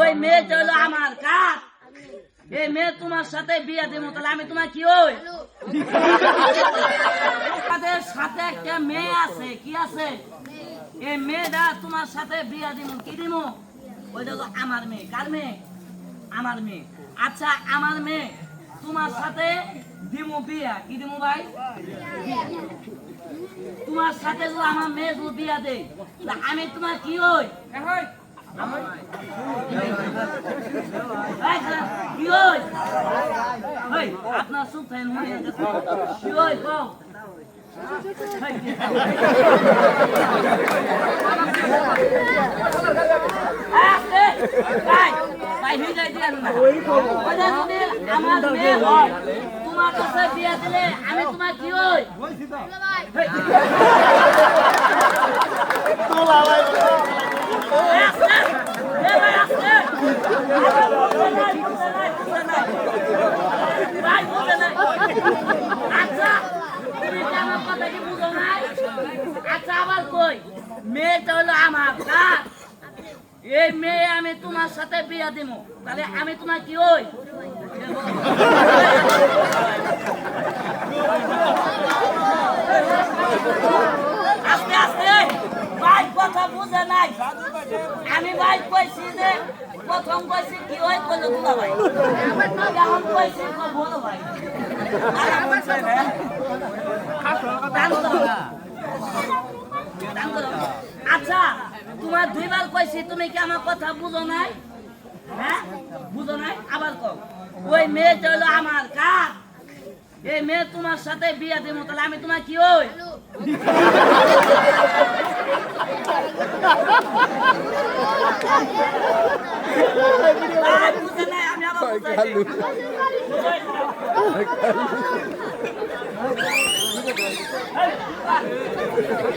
ওই মেয়েটা হলো আমার কাজ এই মেয়ে তোমার সাথে বিয়ে দেবো, তাহলে আমি তোমার কি ওই সাথে একটা মেয়ে আছে, কি আছে? এই মেয়েটা তোমার সাথে বিয়ে দিব, কি দিব? ওইটা হলো আমার মেয়ে, কার মেয়ে? আমার মেয়ে। আচ্ছা আমার মেয়ে, তোমার সাথে দিমু বিয়া, কি দিমু ভাই? তোমার সাথে আমার মেয়ে বিয়া দেয় আমি তোমার কি হই? এই খালা, কি হই এই, আপনার চুপ থাকেন মনে হয় দেখো। কি হই কও আস্তে, ভাই, ভাই, হয়ে যায় দিলেন না। ওইটা যদি আমার মেয়ে হয়, তোমার কাছে বিয়ে দিলে আমি তোমার কি হই আস্তে, আচ্ছা, আবার কই, মেয়েটা হলো আমার কাজ এই মেয়ে আমি তোমার সাথে বিয়া দিব তাহলে আমি তোমার কি ওই আস্তে ভাই কথা বুঝে নাই। আমি ভাই কইছি যে, প্রথম কইছি, কি ওই কইলো দুলা ভাই। এখন কইছি কো বলো ভাই। আচ্ছা তোমার দুইবার কইছি, তুমি কি আমার কথা বুঝো নাই? হ্যাঁ? বুঝো নাই? আবার কও। ওই মেয়েটা হলো আমার কাজ এই মেয়ে তোমার সাথে বিয়ে দিব, তাহলে আমি তোমার কি ওই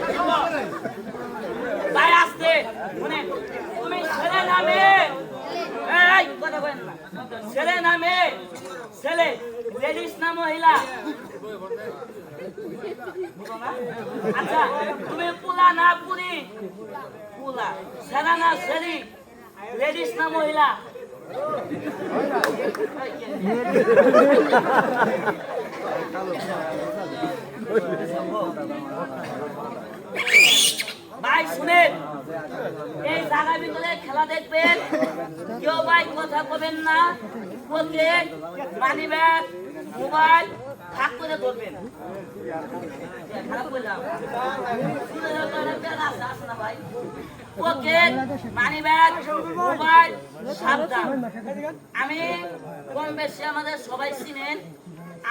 Come on! ছেলে না মেয়ে? ছেলে, লেডিস না মহিলা? আচ্ছা তুমি পুলা না পুরি পুলা। ছেলে না ছেলি, লেডিস না মহিলা? ভাই শুনেন। এই জায়গার ভিতরে খেলা দেখবেন। কেউ ভাই কথা কবেন না। বলতে মানি ব্যাগ মোবাইল থাক করে ধরবেন। খারাপ করলাম শুনে যাও তো, অনেক বেলা আছে, আসে না মোবাইল সাবধান। আমি কম বেশি আমাদের সবাই চিনেন।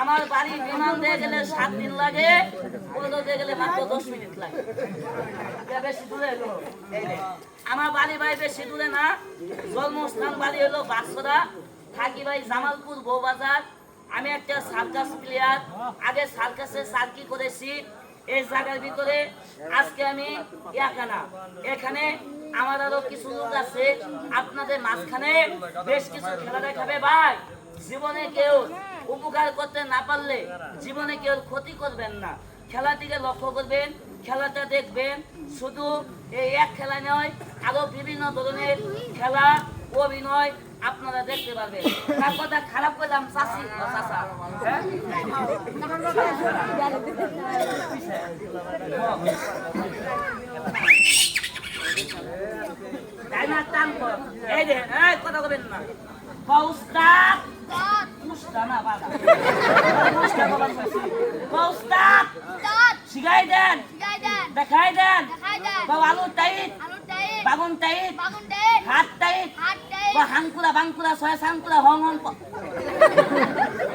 আমার বাড়ি বিমান দিয়ে গেলে সাত দিন লাগে দিয়ে গেলে মাত্র দশ মিনিট লাগে। আমার বাড়ি ভাই বেশি দূরে না, জন্মস্থান বাড়ি হলো বাক্সরা থাকি ভাই জামালপুর বউবাজার আমি একটা সার্কাস প্লেয়ার আগে সার্কাসে সার্কি করেছি, এই জায়গার ভিতরে আজকে আমি একা না এখানে আমার আরও কিছু লোক আছে, আপনাদের মাঝখানে বেশ কিছু খেলা দেখাবে। ভাই, জীবনে কেউ উপকার করতে না পারলে জীবনে কেউ ক্ষতি করবেন না। খেলাটিকে লক্ষ্য করবেন, খেলাটা দেখবেন। শুধু এই এক খেলা নয়, আরও বিভিন্ন ধরনের খেলা অভিনয় আপনারা দেখতে পারবেন। তার কথা খারাপ করলাম চাষি চাষা হ্যাঁ? না টান কর। এই যে টাইট। বাগুন টাইট। হাত টাইট। বা বাঙ্কুলা ছয় সাঙ্কুলা হং হং প-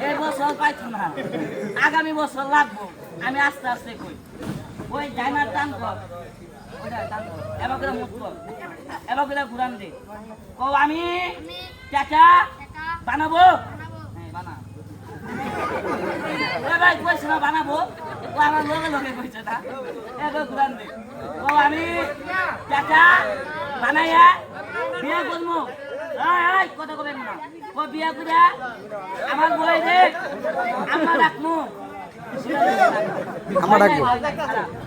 এই পাইছো না। আগামী বছর লাগবো। আমি আস্তে আস্তে কই। ওই ডাইনার টান কর এবার করে মুখ কর এবার করে ঘুরান দে। কও আমি চাচা বানাবো? হ্যাঁ বানা ভাই কইছে না বানাবো? ও আমার লগে লগে কইছে না। এবার ঘুরান দে। কও আমি চাচা বানাইয়া বিয়ে করব কথা কবেন না। ও বিয়া করে আমার বই রে আমার আমার ডাকবো।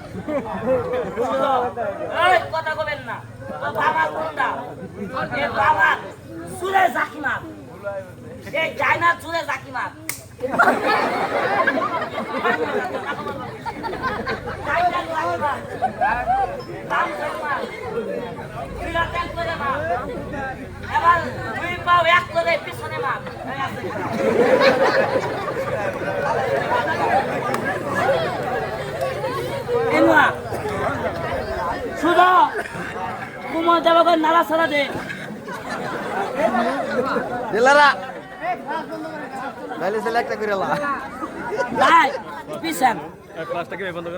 কথা কবেন না। ও বাবা কোনটা বাবা চুলে জাকি মার এই চুলে জাকি মার জাকি মার। এবার দুই পাও এক করে পিছনে মার এই আছে। এনুয়া শুধু কুমোর দেবকে নালা সারা দে। দিলারা তাহলে একটা করে লা ভাই পিছান। ক্লাসটাকে বন্ধ করে?